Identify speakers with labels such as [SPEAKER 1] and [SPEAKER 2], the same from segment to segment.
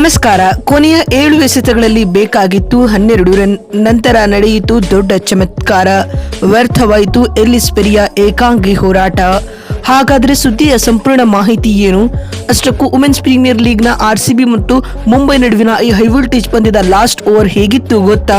[SPEAKER 1] ನಮಸ್ಕಾರ. ಕೊನೆಯ ಏಳು ಎಸೆತಗಳಲ್ಲಿ ಬೇಕಾಗಿತ್ತು ಹನ್ನೆರಡು ರನ್. ನಂತರ ನಡೆಯಿತು ದೊಡ್ಡ ಚಮತ್ಕಾರ. ವ್ಯರ್ಥವಾಯಿತು ಎಲ್ಲಿಸ್ ಪೆರಿಯ ಏಕಾಂಗಿ ಹೋರಾಟ. ಹಾಗಾದ್ರೆ ಸುದ್ದಿಯ ಸಂಪೂರ್ಣ ಮಾಹಿತಿ ಏನು? ಅಷ್ಟಕ್ಕೂ ವುಮೆನ್ಸ್ ಪ್ರೀಮಿಯರ್ ಲೀಗ್ನ ಆರ್ಸಿಬಿ ಮತ್ತು ಮುಂಬೈ ನಡುವಿನ ಈ ಹೈವೋಲ್ಟೇಜ್ ಪಂದ್ಯದ ಲಾಸ್ಟ್ ಓವರ್ ಹೇಗಿತ್ತು ಗೊತ್ತಾ?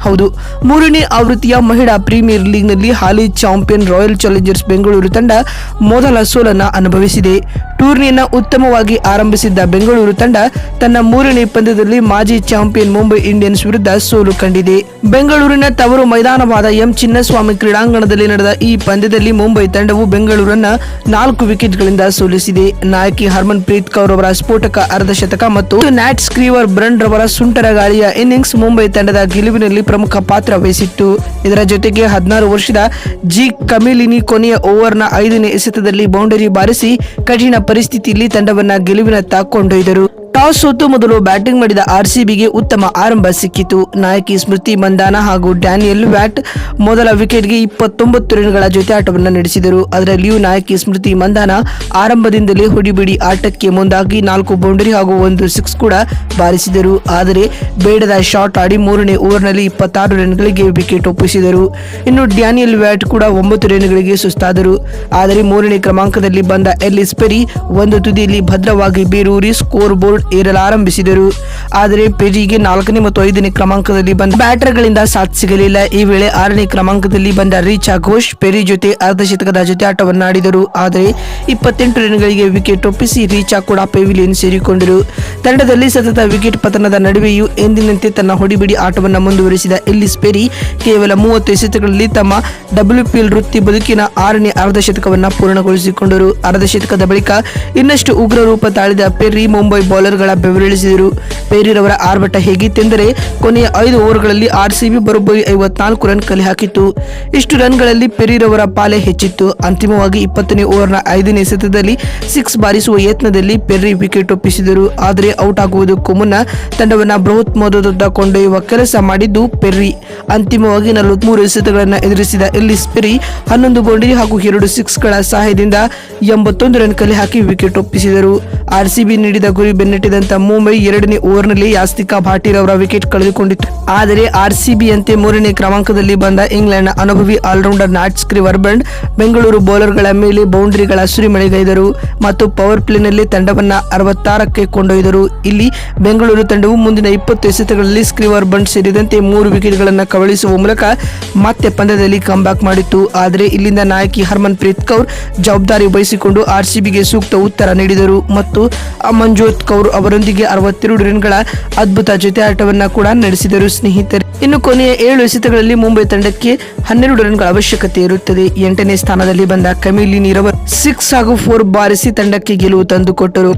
[SPEAKER 1] ಹೌದು. ಮೂರನೇ ಆವೃತ್ತಿಯ ಮಹಿಳಾ ಪ್ರೀಮಿಯರ್ ಲೀಗ್ನಲ್ಲಿ ಹಾಲಿ ಚಾಂಪಿಯನ್ ರಾಯಲ್ ಚಾಲೆಂಜರ್ಸ್ ಬೆಂಗಳೂರು ತಂಡ ಮೊದಲ ಸೋಲನ್ನು ಅನುಭವಿಸಿದೆ. ಟೂರ್ನಿಯನ್ನು ಉತ್ತಮವಾಗಿ ಆರಂಭಿಸಿದ್ದ ಬೆಂಗಳೂರು ತಂಡ ತನ್ನ ಮೂರನೇ ಪಂದ್ಯದಲ್ಲಿ ಮಾಜಿ ಚಾಂಪಿಯನ್ ಮುಂಬೈ ಇಂಡಿಯನ್ಸ್ ವಿರುದ್ಧ ಸೋಲು ಕಂಡಿದೆ. ಬೆಂಗಳೂರಿನ ತವರು ಮೈದಾನವಾದ ಎಂ. ಚಿನ್ನಸ್ವಾಮಿ ಕ್ರೀಡಾಂಗಣದಲ್ಲಿ ನಡೆದ ಈ ಪಂದ್ಯದಲ್ಲಿ ಮುಂಬೈ ತಂಡವು ಬೆಂಗಳೂರನ್ನ ನಾಲ್ಕು ವಿಕೆಟ್ಗಳಿಂದ ಸೋಲಿಸಿದೆ. ನಾಯಕಿ ಹರ್ಮನ್ ಪ್ರೀತ್ ಕೌರ್ ಅವರ ಸ್ಫೋಟಕ ಅರ್ಧಶತಕ ಮತ್ತು ನ್ಯಾಟ್ ಸ್ಕ್ರೀವರ್ ಬ್ರಂಡ್ ರವರ ಸುಂಟರ ಗಾಳಿಯ ಇನ್ನಿಂಗ್ಸ್ ಮುಂಬೈ ತಂಡದ ಗೆಲುವಿನಲ್ಲಿ ಪ್ರಮುಖ ಪಾತ್ರ ವಹಿಸಿತ್ತು. ಇದರ ಜೊತೆಗೆ ಹದಿನಾರು ವರ್ಷದ ಜಿ ಕಮಿಲಿನಿ ಕೊನೆಯ ಓವರ್ನ ಐದನೇ ಎಸೆತದಲ್ಲಿ ಬೌಂಡರಿ ಬಾರಿಸಿ ಕಠಿಣ ಪರಿಸ್ಥಿತಿಯಲ್ಲಿ ತಂಡವನ್ನ ಗೆಲುವಿನತ್ತ ಕೊಂಡೊಯ್ದರು ಟಾಸ್ ಸೋತು ಮೊದಲು ಬ್ಯಾಟಿಂಗ್ ಮಾಡಿದ ಆರ್ಸಿಬಿಗೆ ಉತ್ತಮ ಆರಂಭ ಸಿಕ್ಕಿತು. ನಾಯಕಿ ಸ್ಮೃತಿ ಮಂದಾನ ಹಾಗೂ ಡ್ಯಾನಿಯಲ್ ವ್ಯಾಟ್ ಮೊದಲ ವಿಕೆಟ್ಗೆ ಇಪ್ಪತ್ತೊಂಬತ್ತು ರನ್ಗಳ ಜೊತೆ ಆಟವನ್ನು ನಡೆಸಿದರು. ಅದರಲ್ಲಿಯೂ ನಾಯಕಿ ಸ್ಮೃತಿ ಮಂದಾನ ಆರಂಭದಿಂದಲೇ ಹೊಡಿಬಿಡಿ ಆಟಕ್ಕೆ ಮುಂದಾಗಿ ನಾಲ್ಕು ಬೌಂಡರಿ ಹಾಗೂ ಒಂದು ಸಿಕ್ಸ್ ಕೂಡ ಬಾರಿಸಿದರು. ಆದರೆ ಬೇಡದ ಶಾಟ್ ಆಡಿ ಮೂರನೇ ಓವರ್ನಲ್ಲಿ ಇಪ್ಪತ್ತಾರು ರನ್ಗಳಿಗೆ ವಿಕೆಟ್ ಒಪ್ಪಿಸಿದರು. ಇನ್ನು ಡ್ಯಾನಿಯಲ್ ವ್ಯಾಟ್ ಕೂಡ ಒಂಬತ್ತು ರನ್ಗಳಿಗೆ ಸುಸ್ತಾದರು. ಆದರೆ ಮೂರನೇ ಕ್ರಮಾಂಕದಲ್ಲಿ ಬಂದ ಎಲ್ಲಿಸ್ ಪೆರಿ ಒಂದು ತುದಿಯಲ್ಲಿ ಭದ್ರವಾಗಿ ಬೇರೂರಿ ಸ್ಕೋರ್ ಬೋರ್ಡ್ ಏರಲಾರಂಭಿಸಿದರು ಆದರೆ ಪೆರಿಗೆ ನಾಲ್ಕನೇ ಮತ್ತು ಐದನೇ ಕ್ರಮಾಂಕದಲ್ಲಿ ಬಂದ ಬ್ಯಾಟರ್ಗಳಿಂದ ಸಾಥ್ ಸಿಗಲಿಲ್ಲ. ಈ ವೇಳೆ ಆರನೇ ಕ್ರಮಾಂಕದಲ್ಲಿ ಬಂದ ರೀಚಾ ಘೋಷ್ ಪೆರಿ ಜೊತೆ ಅರ್ಧಶತಕದ ಜೊತೆ ಆಟವನ್ನಾಡಿದರು ಆದರೆ ಇಪ್ಪತ್ತೆಂಟು ರನ್ಗಳಿಗೆ ವಿಕೆಟ್ ಒಪ್ಪಿಸಿ ರೀಚಾ ಕೂಡ ಪೆವಿಲಿಯನ್ ಸೇರಿಕೊಂಡರು. ತಂಡದಲ್ಲಿ ಸತತ ವಿಕೆಟ್ ಪತನದ ನಡುವೆಯೂ ಎಂದಿನಂತೆ ತನ್ನ ಹೊಡಿಬಿಡಿ ಆಟವನ್ನು ಮುಂದುವರಿಸಿದ ಎಲ್ಲಿಸ್ ಪೆರಿ ಕೇವಲ ಮೂವತ್ತು ಎಸೆತಗಳಲ್ಲಿ ತಮ್ಮ ಡಬ್ಲ್ಯೂಪಿಎಲ್ ವೃತ್ತಿ ಬದುಕಿನ ಆರನೇ ಅರ್ಧಶತಕವನ್ನು ಪೂರ್ಣಗೊಳಿಸಿಕೊಂಡರು. ಅರ್ಧಶತಕದ ಬಳಿಕ ಇನ್ನಷ್ಟು ಉಗ್ರ ರೂಪ ತಾಳಿದ ಪೆರ್ರಿ ಮುಂಬೈ ಬೌಲರ್ಗಳ ಬೆವರಿಳಿಸಿದರು. ಪೆರಿರವರ ಆರ್ಭಟ ಹೇಗಿತ್ತೆಂದರೆ ಕೊನೆಯ ಐದು ಓವರ್ಗಳಲ್ಲಿ ಆರ್ಸಿಬಿ ಬರೋಬ್ಬರಿ ಐವತ್ನಾಲ್ಕು ರನ್ ಕಲೆ ಹಾಕಿತ್ತು. ಇಷ್ಟು ರನ್ಗಳಲ್ಲಿ ಪೆರಿರವರ ಪಾಲೆ ಹೆಚ್ಚಿತ್ತು. ಅಂತಿಮವಾಗಿ ಇಪ್ಪತ್ತನೇ ಓವರ್ನ ಐದನೇ ಎಸೆತದಲ್ಲಿ ಸಿಕ್ಸ್ ಬಾರಿಸುವ ಯತ್ನದಲ್ಲಿ ಪೆರ್ರಿ ವಿಕೆಟ್ ಒಪ್ಪಿಸಿದರು. ಆದರೆ ಔಟ್ ಆಗುವುದಕ್ಕೂ ಮುನ್ನ ತಂಡವನ್ನು ಬೃಹತ್ ಮೊದಲುದ್ದ ಕೊಂಡೊಯ್ಯುವ ಕೆಲಸ ಮಾಡಿದ್ದು ಪೆರ್ರಿ. ಅಂತಿಮವಾಗಿ ನಲವತ್ಮೂರು ಎಸೆತಗಳನ್ನು ಎದುರಿಸಿದ ಎಲ್ಲಿಸ್ ಪೆರಿ ಹನ್ನೊಂದು ಬೌಂಡರಿ ಹಾಗೂ ಎರಡು ಸಿಕ್ಸ್ಗಳ ಸಹಾಯದಿಂದ ಎಂಬತ್ತೊಂದು ರನ್ ಕಲೆ ಹಾಕಿ ವಿಕೆಟ್ ಒಪ್ಪಿಸಿದರು. ಆರ್ಸಿಬಿ ನೀಡಿದ ಗುರಿ ಬೆನ್ನಟ್ಟಿದಂತ ಮುಂಬೈ ಎರಡನೇ ಓವರ್ನಲ್ಲಿ ಯಾಸ್ತಿಕಾ ಭಾಟಿರವರ ವಿಕೆಟ್ ಕಳೆದುಕೊಂಡಿತ್ತು. ಆದರೆ ಆರ್ಸಿಬಿಯಂತೆ ಮೂರನೇ ಕ್ರಮಾಂಕದಲ್ಲಿ ಬಂದ ಇಂಗ್ಲೆಂಡ್ನ ಅನುಭವಿ allrounder Nat Sciver Brunt Bengaluru ಬೌಲರ್ಗಳ ಮೇಲೆ ಬೌಂಡರಿಗಳ ಸುರಿಮಳೆಗೈದರು ಮತ್ತು ಪವರ್ ಪ್ಲೇನಲ್ಲಿ ತಂಡವನ್ನ ಅರವತ್ತಾರಕ್ಕೆ ಕೊಂಡೊಯ್ದರು. ಇಲ್ಲಿ ಬೆಂಗಳೂರು ತಂಡವು ಮುಂದಿನ ಇಪ್ಪತ್ತು ಎಸೆತಗಳಲ್ಲಿ ಸ್ಕ್ರಿವರ್ ಬಂಡ್ ಸೇರಿದಂತೆ ಮೂರು ವಿಕೆಟ್ಗಳನ್ನು ಕಬಳಿಸುವ ಮೂಲಕ ಮತ್ತೆ ಪಂದ್ಯದಲ್ಲಿ ಕಂಬ್ಯಾಕ್ ಮಾಡಿತ್ತು. ಆದರೆ ಇಲ್ಲಿಂದ ನಾಯಕಿ ಹರ್ಮನ್ ಪ್ರೀತ್ ಕೌರ್ ಜವಾಬ್ದಾರಿ ವಹಿಸಿಕೊಂಡು ಆರ್ಸಿಬಿಗೆ ಸೂಕ್ತ ಉತ್ತರ ನೀಡಿದರು. ಮತ್ತು ಅಮನ್ಜೋತ್ ಕೌರ್ ಅವರೊಂದಿಗೆ ಅರವತ್ತೆರಡು ರನ್ಗಳ ಅದ್ಭುತ ಜೊತೆ ಆಟವನ್ನ ಕೂಡ ನಡೆಸಿದರು. ಸ್ನೇಹಿತರೆ, ಇನ್ನು ಕೊನೆಯ ಏಳು ಎಸೆತಗಳಲ್ಲಿ ಮುಂಬೈ ತಂಡಕ್ಕೆ ಹನ್ನೆರಡು ರನ್ಗಳ ಅವಶ್ಯಕತೆ ಇರುತ್ತದೆ. ಎಂಟನೇ ಸ್ಥಾನದಲ್ಲಿ ಬಂದ ಕಮಿಲಿ ನೀರವರು ಸಿಕ್ಸ್ ಹಾಗೂ ಫೋರ್ ಬಾರಿಸಿ ತಂಡಕ್ಕೆ ಗೆಲುವು ತಂದುಕೊಟ್ಟರು.